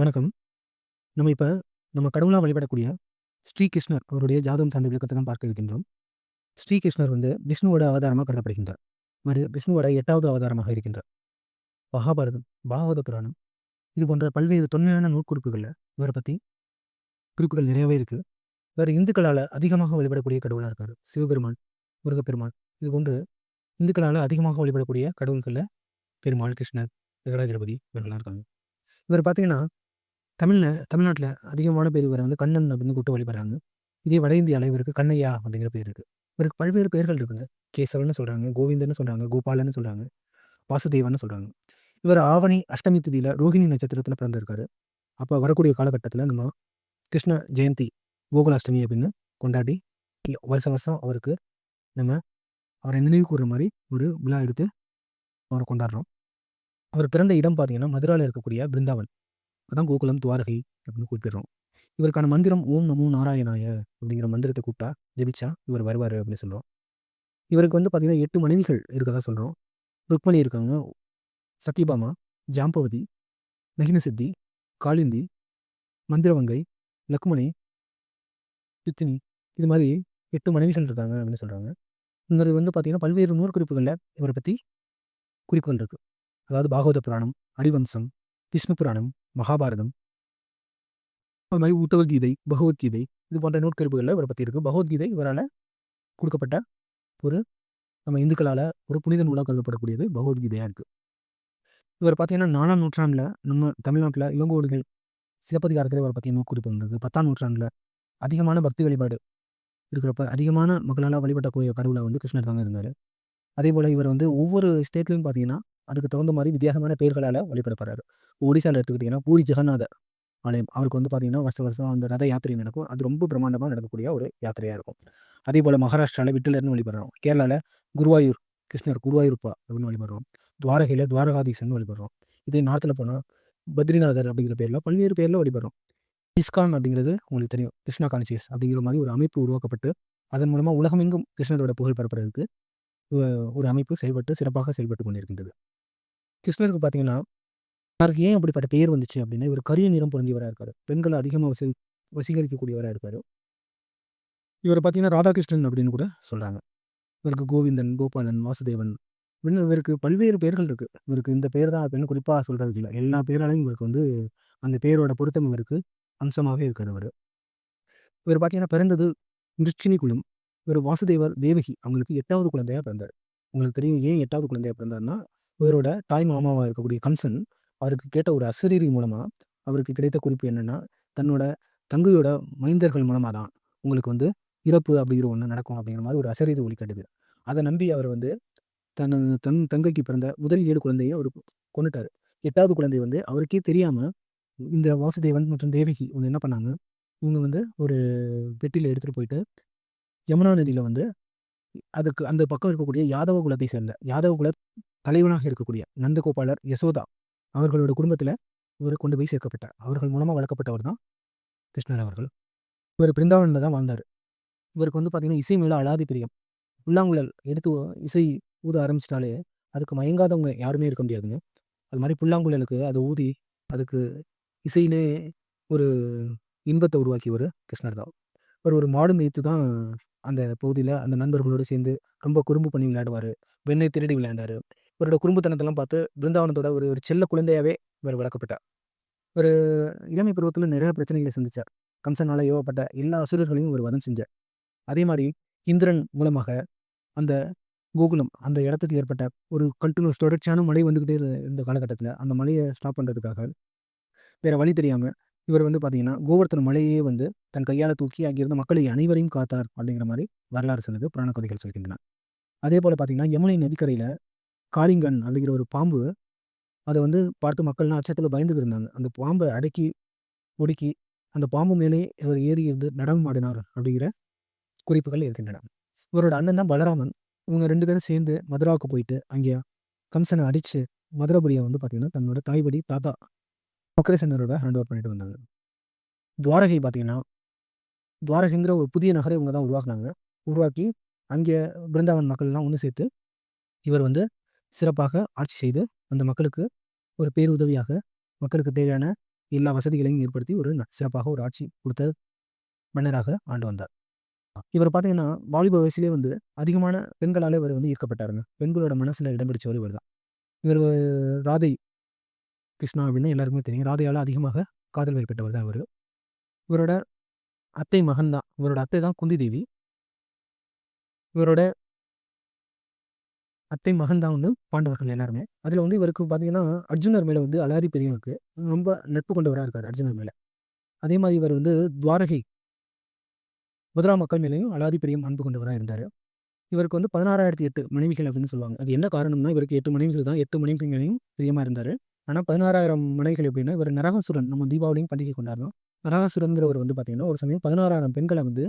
வணக்கம். நம்ம இப்போ நம்ம கடவுளாக வழிபடக்கூடிய ஸ்ரீ கிருஷ்ணர் அவருடைய ஜாதகம் சார்ந்த விளக்கத்தை தான் பார்க்க இருக்கின்றோம். ஸ்ரீ கிருஷ்ணர் வந்து விஷ்ணுவோட அவதாரமாக கருதப்படுகின்றார். மறு விஷ்ணுவோட எட்டாவது அவதாரமாக இருக்கின்றார். மகாபாரதம், பாகவத புராணம் இது போன்ற பல்வேறு தொன்மையான நூற்குறிப்புகளில் இவரை பற்றி குறிப்புகள் நிறையவே இருக்கு. இவர் இந்துக்களால் அதிகமாக வழிபடக்கூடிய கடவுளாக இருக்கார் சிவபெருமான், முருகப்பெருமான் இது போன்று இந்துக்களால் அதிகமாக வழிபடக்கூடிய கடவுள்களில் பெருமாள், கிருஷ்ணர், வெங்கடாஜலபதி இவர்கள்லாம் இருக்காங்க. இவர் பார்த்தீங்கன்னா, தமிழ்ல தமிழ்நாட்டில் அதிகமான பேர் இவரை வந்து கண்ணன் அப்படின்னு கூப்பிட்டு வழிபடுறாங்க. இதே வட இந்தியால இவருக்கு கண்ணையா அப்படிங்கிற பேர் இருக்கு. இவருக்கு பல்வேறு பெயர்கள் இருக்குங்க. கேசவன்னு சொல்றாங்க, கோவிந்தன்னு சொல்றாங்க, கோபாலன்னு சொல்றாங்க, வாசுதேவன்னு சொல்றாங்க. இவர் ஆவணி அஷ்டமி திதியில ரோகிணி நட்சத்திரத்தில் பிறந்திருக்காரு. அப்போ வரக்கூடிய காலகட்டத்தில் நம்ம கிருஷ்ண ஜெயந்தி, கோகுலாஷ்டமி அப்படின்னு கொண்டாடி வருஷம் வருஷம் அவருக்கு நம்ம அவரை நினைவு கூறுற மாதிரி ஒரு விழா எடுத்து அவரை கொண்டாடுறோம். அவர் பிறந்த இடம் பார்த்தீங்கன்னா, மதுராவில் இருக்கக்கூடிய பிருந்தாவன். அதான் கோகுலம், துவாரகை அப்படின்னு கூப்பிடுறோம். இவருக்கான மந்திரம் ஓம் நமோ நாராயணாய அப்படிங்கிற மந்திரத்தை கூப்பிட்டா, ஜெபிச்சா இவர் வருவார் அப்படின்னு சொல்கிறோம் இவருக்கு வந்து பார்த்திங்கன்னா எட்டு மனைவிகள் இருக்கதா சொல்கிறோம் ருக்மணி இருக்காங்க, சத்யபாமா, ஜாம்பவதி, நகினசித்தி, காளிந்தி, மந்திரவங்கை, லக்மணி சித்தினி இது மாதிரி எட்டு மனைவிகள் இருக்காங்க அப்படின்னு சொல்கிறாங்க இவர் வந்து பார்த்திங்கன்னா பல்வேறு நூற்குறிப்புகளில் இவரை பற்றி குறிப்புகள் இருக்குது அதாவது பாகவத புராணம், அரிவம்சம் விஷ்ணு புராணம், மகாபாரதம் அது மாதிரி உத்தவகீதை, பகவத்கீதை இது போன்ற நூற்கருப்புகளில் இவரை பற்றி இருக்கு. பகவத்கீதை இவரால கொடுக்கப்பட்ட ஒரு நம்ம இந்துக்களால ஒரு புனித நூலா கருதப்படக்கூடியது பகவத்கீதையாக இருக்கு. இவர் பார்த்தீங்கன்னா, நாலாம் நூற்றாண்டில் நம்ம தமிழ்நாட்டில் இளங்கோடுகள் சிலப்பதிகாரத்தில் இவர பார்த்தீங்கன்னா நூற்குறிப்புகள் இருக்கு. 10ஆம் நூற்றாண்டுல அதிகமான பக்தி வழிபாடு இருக்கிறப்ப, அதிகமான மக்களால் வழிபடக்கூடிய கடவுளாக வந்து கிருஷ்ணர் தாங்க இருந்தார் அதே போல் இவர் வந்து ஒவ்வொரு ஸ்டேட்லையும் பார்த்தீங்கன்னா, அதுக்கு தகுந்த மாதிரி வித்தியாசமான பெயர்களால் வழிபடப்படுறாரு. ஒடிசாவில் எடுத்துக்கிட்டீங்கன்னா, பூரி ஜெகநாதர் ஆலயம். அவருக்கு வந்து பார்த்தீங்கன்னா, வருஷம் வருஷம் அந்த ரத யாத்திரை நடக்கும். அது ரொம்ப பிரமாண்டமாக நடக்கக்கூடிய ஒரு யாத்திரையாக இருக்கும். அதே போல் மகாராஷ்டிராவில் விட்டிலர்னு வழிபடுறோம். கேரளாவில் குருவாயூர் கிருஷ்ணர் குருவாயூர்ப்பா அப்படின்னு வழிபடுறோம். துவாரகையில் துவாரகாதீசன் வழிபடுறோம். இதே நார்த்தில் போனால் பத்ரிநாதர் அப்படிங்கிற பேரில் பல்வேறு பேரில் வழிபடுறோம். இஸ்கான் அப்படிங்கிறது உங்களுக்கு தெரியும். கிருஷ்ணா கான்சியஸ் அப்படிங்கிற மாதிரி ஒரு அமைப்பு உருவாக்கப்பட்டு, அதன் மூலமாக உலகமெங்கும் கிருஷ்ணரோட புகழ் பரப்புறதுக்கு ஒரு அமைப்பு செயல்பட்டு சிறப்பாக செயல்பட்டு கொண்டிருக்கின்றது. கிருஷ்ணருக்கு பார்த்தீங்கன்னா, அவருக்கு ஏன் அப்படிப்பட்ட பெயர் வந்துச்சு அப்படின்னா, இவர் கரிய நிறம் பொருந்தியவராக இருக்கார் பெண்களை அதிகமாக வசி வசீகரிக்கக்கூடியவராக இருக்கார் இவர் பார்த்தீங்கன்னா, ராதாகிருஷ்ணன் அப்படின்னு கூட சொல்கிறாங்க இவருக்கு கோவிந்தன், கோபாலன், வாசுதேவன் அப்படின்னு இவருக்கு பல்வேறு பெயர்கள் இருக்குது இவருக்கு இந்த பெயர் தான் அப்படின்னு குறிப்பாக சொல்கிறது இல்லை எல்லா பேராலையும் இவருக்கு வந்து அந்த பெயரோட பொருத்தம் இவருக்கு அம்சமாகவே இருக்கார் இவரு. இவர் பார்த்தீங்கன்னா, பிறந்தது விருச்சினி குலம். இவர் வாசுதேவர், தேவகி அவங்களுக்கு எட்டாவது குழந்தையாக பிறந்தார். உங்களுக்கு தெரியும் ஏன் எட்டாவது குழந்தையாக பிறந்தாருன்னா, இவரோட தாய் மாமாவாக இருக்கக்கூடிய கம்சன் அவருக்கு கேட்ட ஒரு அசரீரி மூலமாக அவருக்கு கிடைத்த குறிப்பு என்னென்னா தன்னோட தங்கையோட மைந்தர்கள் மூலமாக தான் உங்களுக்கு வந்து இறப்பு அப்படிங்கிற ஒன்று நடக்கும் அப்படிங்கிற மாதிரி ஒரு அசரீரி ஒளி கட்டுது. அதை நம்பி அவர் வந்து தன் தன் தங்கைக்கு பிறந்த முதல் ஏழு குழந்தையை அவர் கொண்டுட்டார் எட்டாவது குழந்தை வந்து அவருக்கே தெரியாமல் இந்த வாசுதேவன் மற்றும் தேவகி இவங்க என்ன பண்ணாங்க, இவங்க வந்து ஒரு பெட்டியில் எடுத்துகிட்டு போயிட்டு யமுனா நதியில் வந்து அதுக்கு அந்த பக்கம் இருக்கக்கூடிய யாதவ குலத்தை சேர்ந்த யாதவ குல தலைவனாக இருக்கக்கூடிய நந்தகோபாலர், யசோதா அவர்களோட குடும்பத்தில் இவர் கொண்டு போய் சேர்க்கப்பட்டார். அவர்கள் மூலமாக வளர்க்கப்பட்டவர் தான் கிருஷ்ணர் அவர்கள். இவர் பிருந்தாவனில் தான் வாழ்ந்தார் இவருக்கு வந்து பார்த்திங்கன்னா இசை மேல அலாதி பிரியம். புல்லாங்குழல் எடுத்து இசை ஊத ஆரம்பிச்சிட்டாலே அதுக்கு மயங்காதவங்க யாருமே இருக்க முடியாதுங்க. அது மாதிரி புல்லாங்குழலுக்கு அதை ஊதி, அதுக்கு இசையிலே ஒரு இன்பத்தை உருவாக்கியவர் கிருஷ்ணர் தான். இவர் ஒரு மாடு மேய்த்து தான் அந்த பகுதியில் அந்த நண்பர்களோடு சேர்ந்து ரொம்ப குறும்பு பண்ணி விளையாடுவார் வெண்ணை திருடி விளையாண்டார் இவரோட குறும்புத்தனத்தெல்லாம் பார்த்து பிருந்தாவனத்தோட ஒரு ஒரு செல்ல குழந்தையாகவே இவர் வளர்க்கப்பட்டார். ஒரு இளமை பருவத்தில் நிறைய பிரச்சனைகளை சந்திச்சார். கம்சனால ஏவப்பட்ட எல்லா அசுரர்களையும் ஒரு வதம் செஞ்சார். அதே மாதிரி இந்திரன் மூலமாக அந்த கோகுலம் அந்த இடத்துக்கு ஏற்பட்ட ஒரு கண்டினியூஸ் தொடர்ச்சியான மழை வந்துக்கிட்டே இருந்த காலகட்டத்தில் அந்த மழையை ஸ்டாப் பண்ணுறதுக்காக வேறு வழி தெரியாமல் இவர் வந்து பார்த்தீங்கன்னா, கோவர்த்தன மலையே வந்து தன் கையால் தூக்கி அங்கிருந்த மக்களை அனைவரையும் காத்தார் அப்படிங்கிற மாதிரி வரலாறு சொல்லுது. புராண கதைகள் சொல்கின்றன. அதேபோல பார்த்தீங்கன்னா, யமுனை நதிக்கரையில் காளிங்கன் அப்படிங்கிற ஒரு பாம்பு அதை வந்து பார்த்து மக்கள்லாம் அச்சத்தில் பயந்துட்டு இருந்தாங்க. அந்த பாம்பை அடக்கி, ஒடுக்கி அந்த பாம்பு மேலே இவர் ஏறி இருந்து நடனம் ஆடினார் அப்படிங்கிற குறிப்புகள் இருக்கின்றன. இவரோட அண்ணன் தான் பலராமன். இவங்க ரெண்டு பேரும் சேர்ந்து மதுராவுக்கு போயிட்டு, அங்கே கம்சனை அடித்து மதுரபுரியை வந்து பார்த்திங்கன்னா தன்னோட தாய்படி தாத்தா மக்களை சேர்ந்தவரோட ஹேண்ட் ஓவர் பண்ணிட்டு வந்தாங்க. துவாரகை பார்த்தீங்கன்னா, துவாரகைங்கிற ஒரு புதிய நகரை இவங்க தான் உருவாக்குனாங்க. உருவாக்கி அங்கே பிருந்தாவன் மக்கள்லாம் ஒன்று சேர்த்து, இவர் வந்து சிறப்பாக ஆட்சி செய்து, அந்த மக்களுக்கு ஒரு பேருதவியாக மக்களுக்கு தேவையான எல்லா வசதிகளையும் ஏற்படுத்தி ஒரு ந சிறப்பாக ஒரு ஆட்சி கொடுத்த மன்னராக ஆண்டு வந்தார். இவர் பார்த்தீங்கன்னா, வாலிப வயசுலேயே வந்து அதிகமான பெண்களாலே இவர் வந்து ஈர்க்கப்பட்டாருங்க. பெண்களோட மனசில் இடம் பிடிச்சவர் இவர் தான். இவர் ராதை கிருஷ்ணா அப்படின்னு எல்லாருக்குமே தெரியும். ராதையால் அதிகமாக காதல் வயப்பட்டவர் தான் அவர் இவரோட அத்தை மகன் தான். இவரோட அத்தை தான் குந்தி தேவி. இவரோட அத்தை மகன் தான் வந்து பாண்டவர்கள் எல்லாருமே. அதில் வந்து இவருக்கு பார்த்தீங்கன்னா, அர்ஜுனர் மேலே வந்து அலாதி பெரியவருக்கு ரொம்ப நட்பு கொண்டவராக இருக்கார் அர்ஜுனர் மேலே அதே மாதிரி இவர் வந்து துவாரகை முதலா மக்கள் மேலேயும் அலாதி பிரியம், அன்பு கொண்டவராக இருந்தார் இவருக்கு வந்து 16,008 மனைவிகள் அப்படின்னு சொல்லுவாங்க. அது என்ன காரணம்னா, இவருக்கு எட்டு மனைவிகள் தான். 8 மனைவிகள் மேலேயும் இருந்தார் ஆனால் பதினாறாயிரம் மனைகள் எப்படின்னா, இவர் நரகாசுரன் நம்ம தீபாவளியும் பண்டிகை கொண்டாடுறோம். நரகாசுரன்கிறவர் வந்து பார்த்தீங்கன்னா, ஒரு சமயம் பதினாறாயிரம் பெண்களை வந்து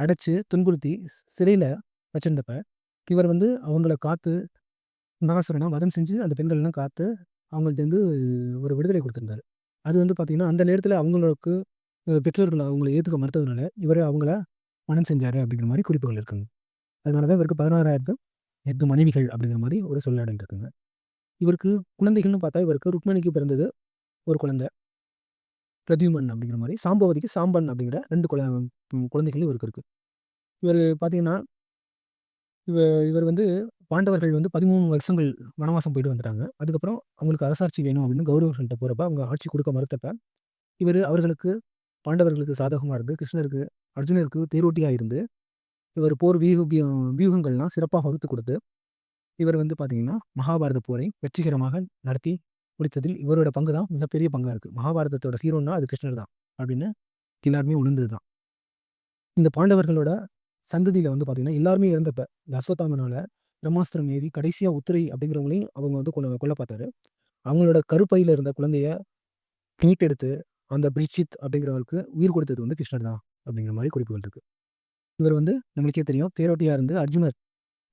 அடைச்சு, துன்புறுத்தி சிறையில் வச்சிருந்தப்ப, இவர் வந்து அவங்கள காத்து நரகாசுரனை வதம் செஞ்சு அந்த பெண்கள்லாம் காத்து, அவங்கள்ட்டேருந்து ஒரு விடுதலை கொடுத்துருந்தார் அது வந்து பார்த்திங்கன்னா அந்த நேரத்தில் அவங்களுக்கு பெற்றோர்கள் அவங்களை ஏற்றுக்க மறுத்ததுனால, இவர் அவங்கள மணம் செஞ்சார் அப்படிங்கிற மாதிரி குறிப்புகள் இருக்குங்க. அதனால தான் இவருக்கு 16,008 மனைவிகள் அப்படிங்கிற மாதிரி ஒரு சொல்லாடல் இருக்குங்க. இவருக்கு குழந்தைகள்னு பார்த்தா, இவருக்கு ருக்மணிக்கு பிறந்தது ஒரு குழந்தை. பிரதியுமன் அப்படிங்கிற மாதிரி சாம்பவதிக்கு சாம்பன் அப்படிங்கிற ரெண்டு குழ குழந்தைகள் இவருக்கு இருக்கு. இவர் பார்த்தீங்கன்னா இவ இவர் வந்து பாண்டவர்கள் வந்து 13 வருஷங்கள் வனவாசம் போயிட்டு வந்துட்டாங்க. அதுக்கப்புறம் அவங்களுக்கு அரசாட்சி வேணும் அப்படின்னு கௌரவர்கள்ட்ட போகிறப்ப அவங்க ஆட்சி கொடுக்க மறுத்தப்ப, இவர் அவர்களுக்கு பாண்டவர்களுக்கு சாதகமாக இருந்து, கிருஷ்ணருக்கு, அர்ஜுனருக்கு தேரோட்டியாக இருந்து, இவர் போர் வியூ வியூகங்கள்லாம் சிறப்பாக வகுத்து கொடுத்து இவர் வந்து பார்த்தீங்கன்னா, மகாபாரத போரை வெற்றிகரமாக நடத்தி முடித்ததில் இவரோட பங்கு தான் மிகப்பெரிய பங்காக இருக்குது மகாபாரதத்தோட ஹீரோன்னா அது கிருஷ்ணர் தான் அப்படின்னு எல்லாருமே உணர்ந்தது தான். இந்த பாண்டவர்களோட சந்ததியில் வந்து பார்த்தீங்கன்னா, எல்லாருமே இறந்தப்ப, இந்த அஸ்வத்தாமனால பிரம்மாஸ்திரம் ஏவி கடைசியாக உத்திரை அப்படிங்கிறவங்களையும் அவங்க வந்து கொல்ல கொல்ல பார்த்தாரு. அவங்களோட கருப்பையில் இருந்த குழந்தைய மீட்டெடுத்து, அந்த பிரிச்சித் அப்படிங்கிறவருக்கு உயிர் கொடுத்தது வந்து கிருஷ்ணர் தான் அப்படிங்கிற மாதிரி குறிப்புகள் இருக்கு. இவர் வந்து நம்மளுக்கே தெரியும். தேரோட்டியா இருந்து அர்ஜுனர்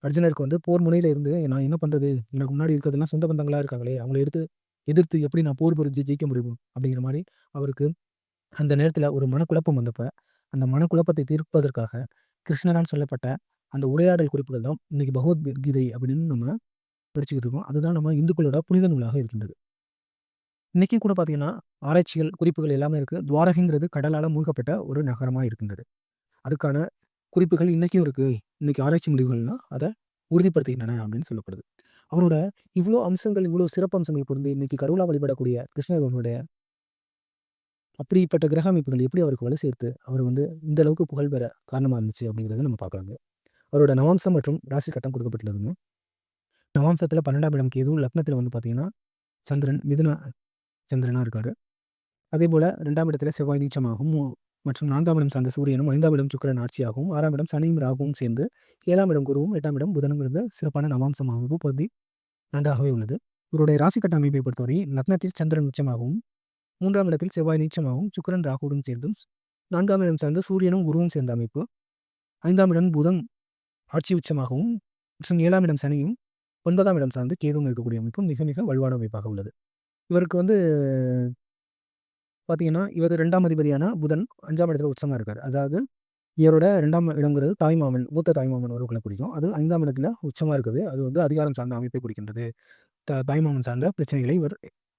அர்ஜுனருக்கு வந்து போர் முனையில் இருந்து நான் என்ன பண்ணுறது எனக்கு முன்னாடி இருக்கிறதெல்லாம் சொந்த பந்தங்களாக இருக்காங்களே! அவங்கள எடுத்து எதிர்த்து எப்படி நான் போர் புரிஞ்சு ஜெயிக்க முடியும்? அப்படிங்கிற மாதிரி அவருக்கு அந்த நேரத்தில் ஒரு மனக்குழப்பம் வந்தப்ப, அந்த மனக்குழப்பத்தை தீர்ப்பதற்காக கிருஷ்ணரான் சொல்லப்பட்ட அந்த உரையாடல் குறிப்புகள் தான் இன்னைக்கு பகவத்கீதை அப்படின்னு நம்ம படிச்சுக்கிட்டு இருக்கோம். அதுதான் நம்ம இந்துக்களோட புனித நூலாக இருக்கின்றது. இன்றைக்கி கூட பார்த்தீங்கன்னா, ஆராய்ச்சிகள், குறிப்புகள் எல்லாமே இருக்குது துவாரகைங்கிறது கடலால் மூழ்கப்பட்ட ஒரு நகரமாக இருக்கின்றது. அதுக்கான குறிப்புகள் இன்னைக்கும் இருக்கு. இன்னைக்கு ஆராய்ச்சி முடிவுகள்னால் அதை உறுதிப்படுத்துகின்றன அப்படின்னு சொல்லப்படுது. அவரோட இவ்வளோ அம்சங்கள், இவ்ளோ சிறப்பம்சங்கள் பொருந்து இன்னைக்கு கடவுளாக வழிபடக்கூடிய கிருஷ்ணர் அப்படிப்பட்ட கிரக அமைப்புகள் எப்படி அவருக்கு வலு சேர்த்து, அவர் வந்து இந்த அளவுக்கு புகழ் பெற காரணமாக இருந்துச்சு அப்படிங்கிறத நம்ம பார்க்கலாங்க. அவரோட நவாம்சம் மற்றும் ராசி கட்டம் கொடுக்கப்பட்டுள்ளதுங்க. நவாம்சத்தில் பன்னெண்டாம் இடம் கேதுவும் லக்னத்தில் வந்து பார்த்தீங்கன்னா, சந்திரன் மிதுன இருக்கார் இருக்காரு. அதேபோல 2ஆம் இடத்தில செவ்வாய் நீச்சமாகவும் மற்றும் நான்காம் இடம் சார்ந்த சூரியனும், ஐந்தாம் இடம் சுக்கிரன் ஆட்சியாகவும், ஆறாம் இடம் சனியும், ராகுவும் சேர்ந்து ஏழாம் இடம் குருவும், எட்டாம் இடம் புதனும் இருந்த சிறப்பான நவாம்சமாகவும் பகுதி நன்றாகவே உள்ளது. இவருடைய ராசி கட்ட அமைப்பை பொறுத்தவரை லக்னத்தில் சந்திரன் உச்சமாகவும், மூன்றாம் இடத்தில் செவ்வாய் நீச்சமாகவும், சுக்கரன் ராகுவுடன் சேர்ந்தும், நான்காம் இடம் சார்ந்த சூரியனும், குருவும் சேர்ந்த அமைப்பு. ஐந்தாம் இடம் புதன் ஆட்சி உச்சமாகவும் மற்றும் ஏழாம் இடம் சனியும், ஒன்பதாம் இடம் சார்ந்து கேதுவும் இருக்கக்கூடிய அமைப்பு மிக மிக வலுவான அமைப்பாக உள்ளது. இவருக்கு வந்து பார்த்தீங்கன்னா, இவர் ரெண்டாம் அதிபதியான புதன் அஞ்சாம் இடத்துல உச்சமாக இருக்கார் அதாவது இவரோட ரெண்டாம் இடங்கிறது தாய்மாமன், மூத்த தாய்மாமன் உறவுகளை குறிக்கும். அது ஐந்தாம் இடத்துல உச்சமாக இருக்குது. அது வந்து அதிகாரம் சார்ந்த அமைப்பை குறிக்கின்றது. த தாய்மாமன் சார்ந்த பிரச்சனைகளை இவர்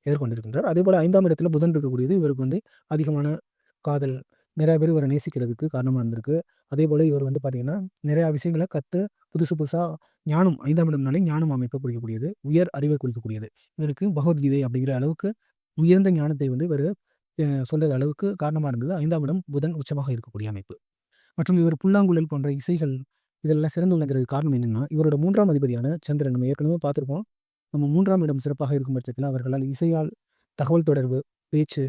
எதிர்கொண்டிருக்கின்றார். அதே போல் ஐந்தாம் இடத்துல புதன் இருக்கக்கூடியது இவருக்கு வந்து அதிகமான காதல், நிறைய பேர் இவரை நேசிக்கிறதுக்கு காரணமாக இருந்திருக்கு. அதே போல் இவர் வந்து பார்த்தீங்கன்னா, நிறையா விஷயங்களை கற்று புதுசு புதுசாக ஞானம் ஐந்தாம் இடம்னாலே ஞானம் அமைப்பை குறிக்கக்கூடியது. உயர் அறிவை குறிக்கக்கூடியது. இவருக்கு பகவத்கீதை அப்படிங்கிற அளவுக்கு உயர்ந்த ஞானத்தை வந்து இவர் சொல்கிற அளவுக்கு காரணமாக இருந்தது ஐந்தாம் இடம் புதன் உச்சமாக இருக்கக்கூடிய அமைப்பு. மற்றும் இவர் புல்லாங்குழல் போன்ற இசைகள் இதெல்லாம் சிறந்து விளங்குறதுக்கு காரணம் என்னென்னா இவரோட மூன்றாம் அதிபதியான சந்திரன் நம்ம ஏற்கனவே பார்த்துருப்போம் நம்ம மூன்றாம் இடம் சிறப்பாக இருக்கும் பட்சத்தில் அவர்களால் இசையால் தகவல் தொடர்பு, பேச்சு,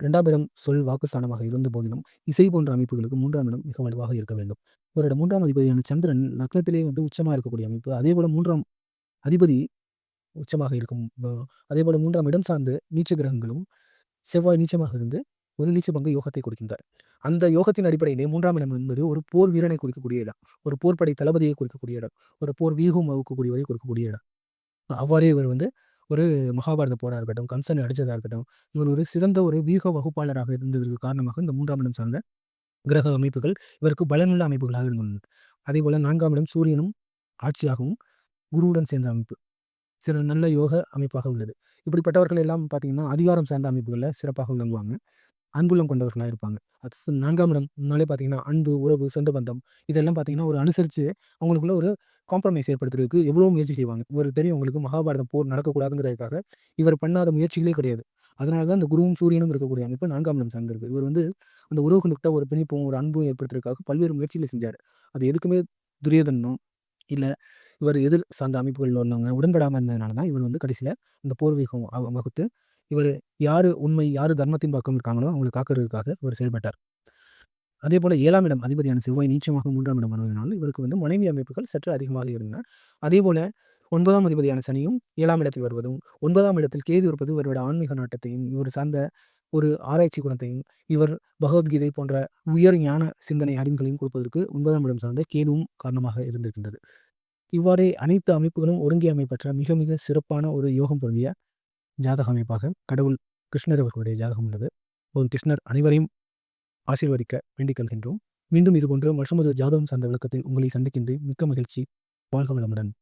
2ஆம் இடம் சொல், வாக்குஸ்தானமாக இருந்த போதிலும், இசை போன்ற அமைப்புகளுக்கு மூன்றாம் இடம் மிக வலுவாக இருக்க வேண்டும். இவரோட மூன்றாம் அதிபதியான சந்திரன் லக்னத்திலே வந்து உச்சமாக இருக்கக்கூடிய அமைப்பு. அதேபோல மூன்றாம் அதிபதி உச்சமாக இருக்கும். அதே போல் மூன்றாம் இடம் சார்ந்து நீச்ச கிரகங்களும் செவ்வாய் நீச்சமாக இருந்து ஒரு நீச்ச பங்கு யோகத்தை கொடுக்கின்றார். அந்த யோகத்தின் அடிப்படையிலே மூன்றாம் இடம் என்பது ஒரு போர் வீரனை குறிக்கக்கூடிய இடம். ஒரு போர்ப்படை தளபதியை குறிக்கக்கூடிய இடம். ஒரு போர் வியூகம் வகுக்கக்கூடியவரை குறிக்கக்கூடிய இடம். அவ்வாறே இவர் வந்து ஒரு மகாபாரத போராக இருக்கட்டும், கம்சனை அடிச்சதா இருக்கட்டும், இவர் ஒரு சிறந்த ஒரு வியூக வகுப்பாளராக இருந்ததற்கு காரணமாக இந்த மூன்றாம் இடம் சார்ந்த கிரக அமைப்புகள் இவருக்கு பலனுள்ள அமைப்புகளாக இருந்துள்ளது. அதேபோல 4ஆம் இடம் சூரியனும் ஆட்சியாகவும், குருவுடன் சேர்ந்த அமைப்பு. சில நல்ல யோக அமைப்பாக உள்ளது. இப்படிப்பட்டவர்கள் எல்லாம் பார்த்தீங்கன்னா அதிகாரம் சார்ந்த அமைப்புகளில் சிறப்பாக விளங்குவாங்க. அன்புள்ளம் கொண்டவர்களாக இருப்பாங்க. அது நான்காம் இடம் முன்னாலே பார்த்தீங்கன்னா அன்பு உறவு சொந்த பந்தம் இதெல்லாம் பார்த்தீங்கன்னா ஒரு அனுசரித்து அவங்களுக்குள்ள ஒரு காம்ப்ரமைஸ் ஏற்படுத்துறதுக்கு எவ்வளோ முயற்சி செய்வாங்க. இவர் தெரியும் உங்களுக்கு மகாபாரதம் போர் நடக்கக்கூடாதுங்கிறதுக்காக. இவர் பண்ணாத முயற்சிகளே கிடையாது. அதனால தான் இந்த குருவும் சூரியனும் இருக்கக்கூடிய அமைப்பு நான்காம் இடம் சார்ந்திருக்கு. இவர் வந்து அந்த உறவுகளுக்கிட்ட ஒரு பிணைப்பும் ஒரு அன்பும் ஏற்படுத்துறதுக்காக பல்வேறு முயற்சிகளை செஞ்சார். அது எதுக்குமே துரியோதனோ இல்லை இவர் எதிர் சார்ந்த அமைப்புகளில் உள்ளவங்க உடன்படாமல் இருந்ததுனால தான் இவர் வந்து கடைசியில் இந்த பூர்வீகம் வகுத்து இவர் யார் உண்மை யார் தர்மத்தின் பக்கம் இருக்காங்களோ அவங்களை காக்கிறதுக்காக இவர் செயல்பட்டார். அதே போல் ஏழாம் இடம் அதிபதியான செவ்வாய் நீச்சமாக மூன்றாம் இடம் வருவதனால் இவருக்கு வந்து மனைவி அமைப்புகள் சற்று அதிகமாக இருந்தன. அதே போல் ஒன்பதாம் அதிபதியான சனியும் ஏழாம் இடத்தில் வருவதும் ஒன்பதாம் இடத்தில் கேது இருப்பது இவரோட ஆன்மீக நாட்டத்தையும் இவர் சார்ந்த ஒரு ஆராய்ச்சி குணத்தையும் இவர் பகவத்கீதை போன்ற உயர் ஞான சிந்தனை அறிவுகளையும் கொடுப்பதற்கு ஒன்பதாம் இடம் சார்ந்த கேதுவும் காரணமாக இருந்திருக்கின்றது. இவ்வாறே அனைத்து அமைப்புகளும் ஒருங்கி அமைப்பற்ற மிக மிக சிறப்பான ஒரு யோகம் பொருந்திய ஜாதக அமைப்பாக கடவுள் கிருஷ்ணர் அவர்களுடைய ஜாதகம் உள்ளது. ஒரு கிருஷ்ணர் அனைவரையும் ஆசீர்வதிக்க வேண்டிக் கொள்கின்றோம். மீண்டும் இதுபோன்ற மற்றொரு ஜாதகம் சார்ந்த விளக்கத்தில் உங்களை சந்திக்கின்றேன். மிக்க மகிழ்ச்சி. வாழ்க வளமுடன்.